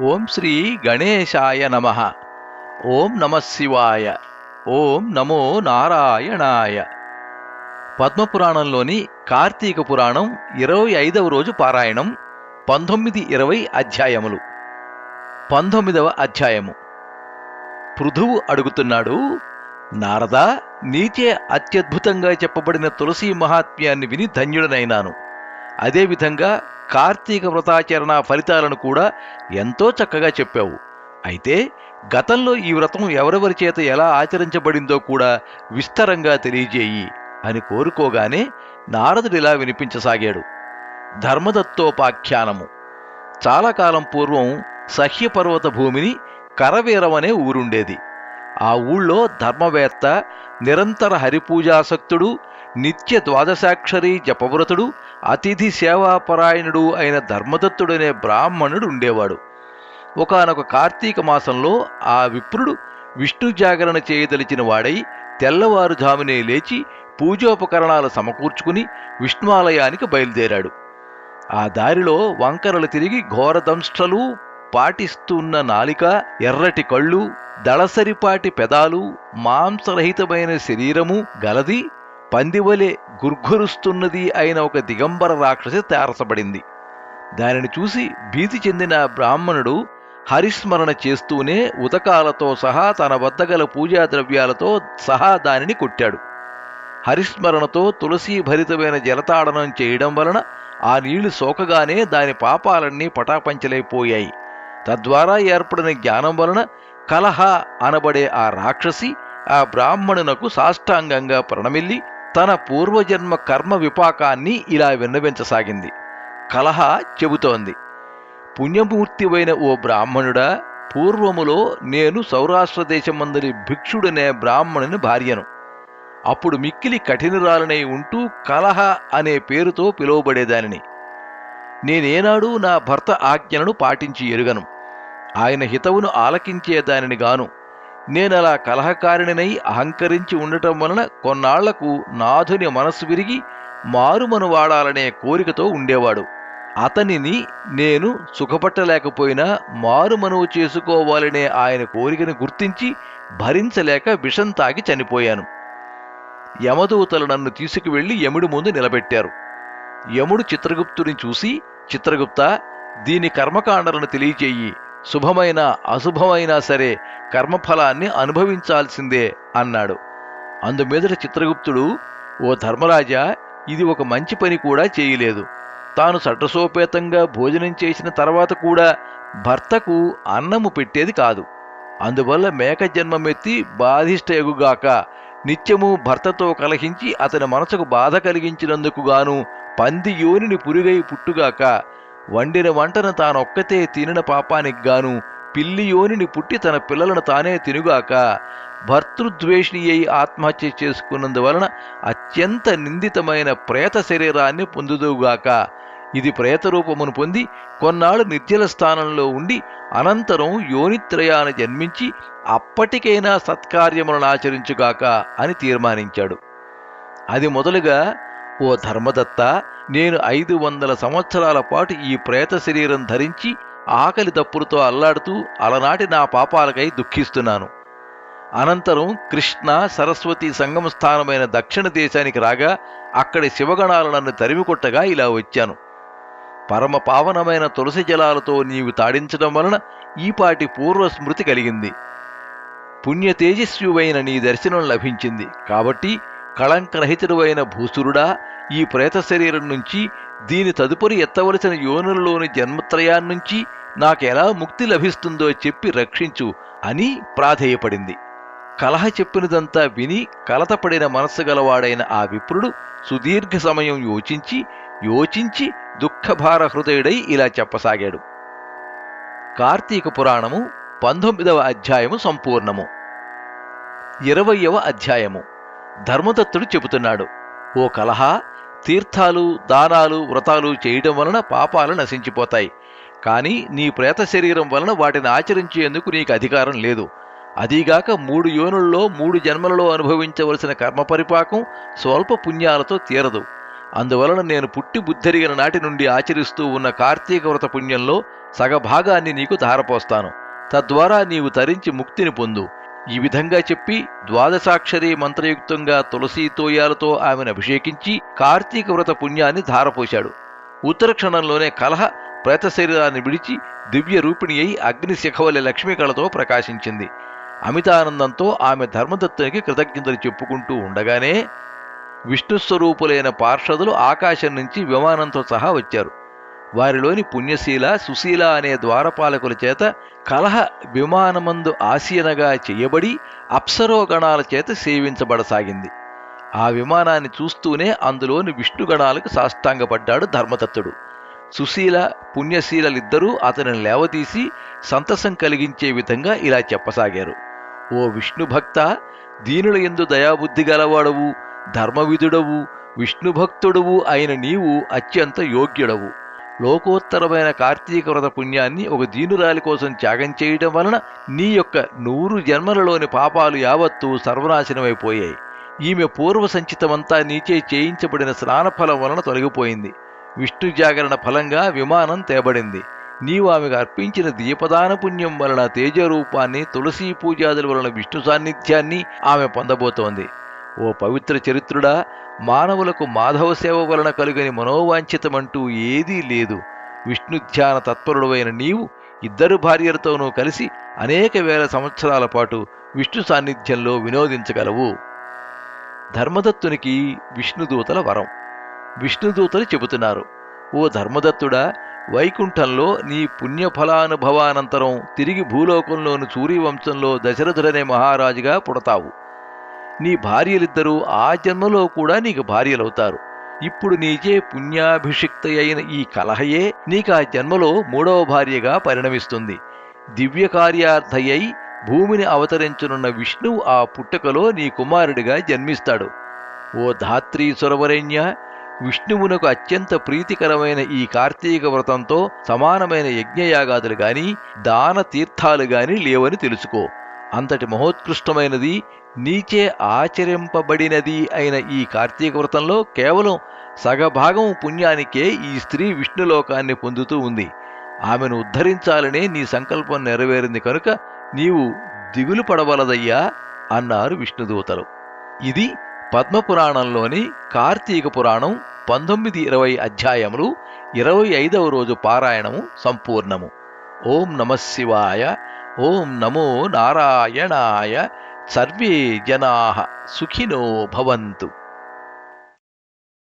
ఓం శ్రీ గణేశాయ నమ. ఓం నమ శివాయ. ఓం నమో నారాయణాయ. పద్మపురాణంలోని కార్తీక పురాణం ఇరవై ఐదవ రోజు పారాయణం పంతొమ్మిది ఇరవై అధ్యాయములు. పంతొమ్మిదవ అధ్యాయము. పృథువు అడుగుతున్నాడు నారద నీచే అత్యద్భుతంగా చెప్పబడిన తులసీ మహాత్మ్యాన్ని విని ధన్యుడనైనాను. అదేవిధంగా కార్తీక వ్రతాచరణ ఫలితాలను కూడా ఎంతో చక్కగా చెప్పావు. అయితే గతంలో ఈ వ్రతం ఎవరెవరి చేత ఎలా ఆచరించబడిందో కూడా విస్తరంగా తెలియజేయి అని కోరుకోగానే నారదుడిలా వినిపించసాగాడు. ధర్మదత్తోపాఖ్యానము. చాలా కాలం పూర్వం సహ్యపర్వత భూమిని కరవీరమనే ఊరుండేది. ఆ ఊళ్ళో ధర్మవేత్త నిరంతర హరిపూజాసక్తుడు నిత్య ద్వాదశాక్షరి జపవ్రతుడు అతిథి సేవాపరాయణుడు అయిన ధర్మదత్తుడనే బ్రాహ్మణుడు ఉండేవాడు. ఒకానొక కార్తీక మాసంలో ఆ విప్రుడు విష్ణు జాగరణ చేయదలిచిన వాడై తెల్లవారుజామునే లేచి పూజోపకరణాలు సమకూర్చుకుని విష్ణువాలయానికి బయలుదేరాడు. ఆ దారిలో వంకరలు తిరిగి ఘోరదంష్టలు పాటిస్తున్న నాలిక ఎర్రటి కళ్ళు దళసరిపాటి పెదాలు మాంసరహితమైన శరీరము గలది పందివలే గుర్ఘురుస్తున్నది అయిన ఒక దిగంబర రాక్షసి తారసపడింది దానిని చూసి భీతి చెందిన బ్రాహ్మణుడు హరిస్మరణ చేస్తూనే ఉదకాలతో సహా తన వద్ద గల పూజా ద్రవ్యాలతో సహా దానిని కొట్టాడు. హరిస్మరణతో తులసీ భరితమైన జలతాడనం చేయడం వలన ఆ నీళ్ళు సోకగానే దాని పాపాలన్నీ పటాపంచలైపోయాయి. తద్వారా ఏర్పడిన జ్ఞానం వలన కలహ అనబడే ఆ రాక్షసి ఆ బ్రాహ్మణునకు సాష్టాంగంగా ప్రణమిల్లి తన పూర్వజన్మ కర్మ విపాకాన్ని ఇలా విన్నవించసాగింది. కలహ చెబుతోంది. పుణ్యమూర్తివైన ఓ బ్రాహ్మణుడా పూర్వములో నేను సౌరాష్ట్ర దేశమందరి భిక్షుడనే బ్రాహ్మణుని భార్యను. అప్పుడు మిక్కిలి కఠినరాలనై ఉంటూ కలహ అనే పేరుతో పిలువబడేదానిని. నేనేనాడు నా భర్త ఆజ్ఞలను పాటించి ఎరుగను. ఆయన హితవును ఆలకించేదానిని గాను. నేనలా కలహకారిణినై అహంకరించి ఉండటం వలన కొన్నాళ్ళకు నాథుని మనస్సు విరిగి మారుమను వాడాలనే కోరికతో ఉండేవాడు. అతనిని నేను సుఖపట్టలేకపోయినా మారుమనువు చేసుకోవాలనే ఆయన కోరికను గుర్తించి భరించలేక విషం తాగి చనిపోయాను. యమదూతలు నన్ను తీసుకువెళ్ళి యముడి ముందు నిలబెట్టారు. యముడు చిత్రగుప్తుని చూసి చిత్రగుప్త దీని కర్మకాండలను తెలియచేయి. శుభమైన అశుభమైనా సరే కర్మఫలాన్ని అనుభవించాల్సిందే అన్నాడు. అందుమీదట చిత్రగుప్తుడు ఓ ధర్మరాజా ఇది ఒక మంచి పని కూడా చేయలేదు. తాను సట్టసోపేతంగా భోజనం చేసిన తర్వాత కూడా భర్తకు అన్నము పెట్టేది కాదు. అందువల్ల మేక జన్మమెత్తి బాధిష్టయగుగాక నిత్యము భర్తతో కలహించి అతని మనసుకు బాధ కలిగించినందుకు గాను పంది యోనిని పురుగై పుట్టుగాక వండిన వంటను తానొక్కతే తినిన పాపానికి గాను పిల్లి యోనిని పుట్టి తన పిల్లలను తానే తినుగాక భర్తృద్వేషిణి అయి ఆత్మహత్య చేసుకున్నందువలన అత్యంత నిందితమైన ప్రేత శరీరాన్ని పొందుదువుగాక. ఇది ప్రేతరూపమును పొంది కొన్నాళ్ళు నిర్జల స్థానంలో ఉండి అనంతరం యోనిత్రయాన జన్మించి అప్పటికైనా సత్కార్యములను ఆచరించుగాక అని తీర్మానించాడు. అది మొదలుగా ఓ ధర్మదత్త నేను ఐదు వందల సంవత్సరాల పాటు ఈ ప్రేత శరీరం ధరించి ఆకలి తప్పులతో అల్లాడుతూ అలనాటి నా పాపాలకై దుఃఖిస్తున్నాను. అనంతరం కృష్ణ సరస్వతి సంగమ స్థానమైన దక్షిణ దేశానికి రాగా అక్కడి శివగణాలు నన్ను తరిమికొట్టగా ఇలా వచ్చాను. పరమ పావనమైన తులసి జలాలతో నీవు తాడించడం వలన ఈపాటి పూర్వ స్మృతి కలిగింది. పుణ్య అయిన నీ దర్శనం లభించింది. కాబట్టి కళంకరహితుడువైన భూసురుడా ఈ ప్రేత శరీరం నుంచి దీని తదుపరి ఎత్తవలసిన యోనులలోని జన్మత్రయాన్నించి నాకెలా ముక్తి లభిస్తుందో చెప్పి రక్షించు అని ప్రాధేయపడింది. కలహ చెప్పినదంతా విని కలతపడిన మనస్సు గలవాడైన ఆ విప్రుడు సుదీర్ఘ సమయం యోచించి యోచించి దుఃఖభార హృదయుడై ఇలా చెప్పసాగాడు. కార్తీక పురాణము పంతొమ్మిదవ అధ్యాయము సంపూర్ణము. ఇరవయవ అధ్యాయము. ధర్మదత్తుడు చెబుతున్నాడు ఓ కలహ తీర్థాలు దానాలు వ్రతాలు చేయడం వలన పాపాలు నశించిపోతాయి. కానీ నీ ప్రేత శరీరం వలన వాటిని ఆచరించేందుకు నీకు అధికారం లేదు. అదీగాక మూడు యోనుల్లో మూడు జన్మలలో అనుభవించవలసిన కర్మ పరిపాకం స్వల్ప పుణ్యాలతో తీరదు. అందువలన నేను పుట్టి బుద్ధరిగిన నాటి నుండి ఆచరిస్తూ ఉన్న కార్తీక వ్రత పుణ్యంలో సగభాగాన్ని నీకు ధారపోస్తాను. తద్వారా నీవు తరించి ముక్తిని పొందు. ఈ విధంగా చెప్పి ద్వాదశాక్షరి మంత్రయుక్తంగా తులసీ తోయాలతో ఆమెను అభిషేకించి కార్తీక వ్రత పుణ్యాన్ని ధారపోశాడు. ఉత్తర క్షణంలోనే కలహ ప్రేత శరీరాన్ని విడిచి దివ్య రూపిణి అయి అగ్నిశిఖవలి లక్ష్మీకళతో ప్రకాశించింది. అమితానందంతో ఆమె ధర్మదత్తునికి కృతజ్ఞతలు చెప్పుకుంటూ ఉండగానే విష్ణుస్వరూపులైన పార్షదులు ఆకాశం నుంచి విమానంతో సహా వచ్చారు. వారిలోని పుణ్యశీల సుశీల అనే ద్వారపాలకుల చేత కలహ విమానమందు ఆసీనగా చేయబడి అప్సరోగణాల చేత సేవించబడసాగింది. ఆ విమానాన్ని చూస్తూనే అందులోని విష్ణుగణాలకు సాష్టాంగపడ్డాడు ధర్మదత్తుడు సుశీల పుణ్యశీలలిద్దరూ అతనిని లేవతీసి సంతసం కలిగించే విధంగా ఇలా చెప్పసాగారు. ఓ విష్ణుభక్త దీనుల ఎందు దయాబుద్ధి గలవాడవు ధర్మవిధుడవు విష్ణుభక్తుడవు అయిన నీవు అత్యంత యోగ్యుడవు. లోకోత్తరమైన కార్తీక వ్రత పుణ్యాన్ని ఒక దీనురాలి కోసం త్యాగం చేయటం వలన నీ యొక్క నూరు జన్మలలోని పాపాలు యావత్తూ సర్వనాశనమైపోయాయి. ఈమె పూర్వ సంచితమంతా నీచే చేయించబడిన స్నానఫలం వలన తొలగిపోయింది. విష్ణు జాగరణ ఫలంగా విమానం తేబడింది. నీవు ఆమెకు అర్పించిన దీపదాన పుణ్యం వలన తేజరూపాన్ని తులసీ పూజాదుల వలన విష్ణు సాన్నిధ్యాన్ని ఆమె పొందబోతోంది. ఓ పవిత్ర చరిత్రుడా మానవులకు మాధవ సేవ వలన కలుగని మనోవాంఛితమంటూ ఏదీ లేదు. విష్ణుధ్యాన తత్పరుడవైన నీవు ఇద్దరు భార్యలతోనూ కలిసి అనేక వేల సంవత్సరాల పాటు విష్ణు సాన్నిధ్యంలో వినోదించగలవు. ధర్మదత్తునికి విష్ణుదూతల వరం. విష్ణుదూతలు చెబుతున్నారు ఓ ధర్మదత్తుడా వైకుంఠంలో నీ పుణ్యఫలానుభవానంతరం తిరిగి భూలోకంలోని సూర్యవంశంలో దశరథుడనే మహారాజుగా పుడతావు. నీ భార్యలిద్దరూ ఆ జన్మలో కూడా నీకు భార్యలవుతారు. ఇప్పుడు నీచే పుణ్యాభిషిక్త అయిన ఈ కలహయే నీకు ఆ జన్మలో మూడవ భార్యగా పరిణమిస్తుంది. దివ్య కార్యార్థయై భూమిని అవతరించనున్న విష్ణువు ఆ పుట్టుకలో నీ కుమారుడిగా జన్మిస్తాడు. ఓ ధాత్రీ సురవరేణ్య విష్ణువునకు అత్యంత ప్రీతికరమైన ఈ కార్తీక వ్రతంతో సమానమైన యజ్ఞయాగాదులు గాని దాన తీర్థాలు గాని లేవని తెలుసుకో. అంతటి మహోత్కృష్టమైనది నీచే ఆచరింపబడినది అయిన ఈ కార్తీక వ్రతంలో కేవలం సగభాగం పుణ్యానికే ఈ స్త్రీ విష్ణులోకాన్ని పొందుతూ ఉంది. ఆమెను ఉద్ధరించాలనే నీ సంకల్పం నెరవేరింది కనుక నీవు దిగులు పడవలదయ్యా అన్నారు విష్ణుదూతలు. ఇది పద్మపురాణంలోని కార్తీక పురాణం పంతొమ్మిది ఇరవై అధ్యాయములు ఇరవై ఐదవ రోజు పారాయణము సంపూర్ణము. ఓం నమ శివాయ ఓం నమో నారాయణాయ. సర్వే జనా సుఖినో భవంతు.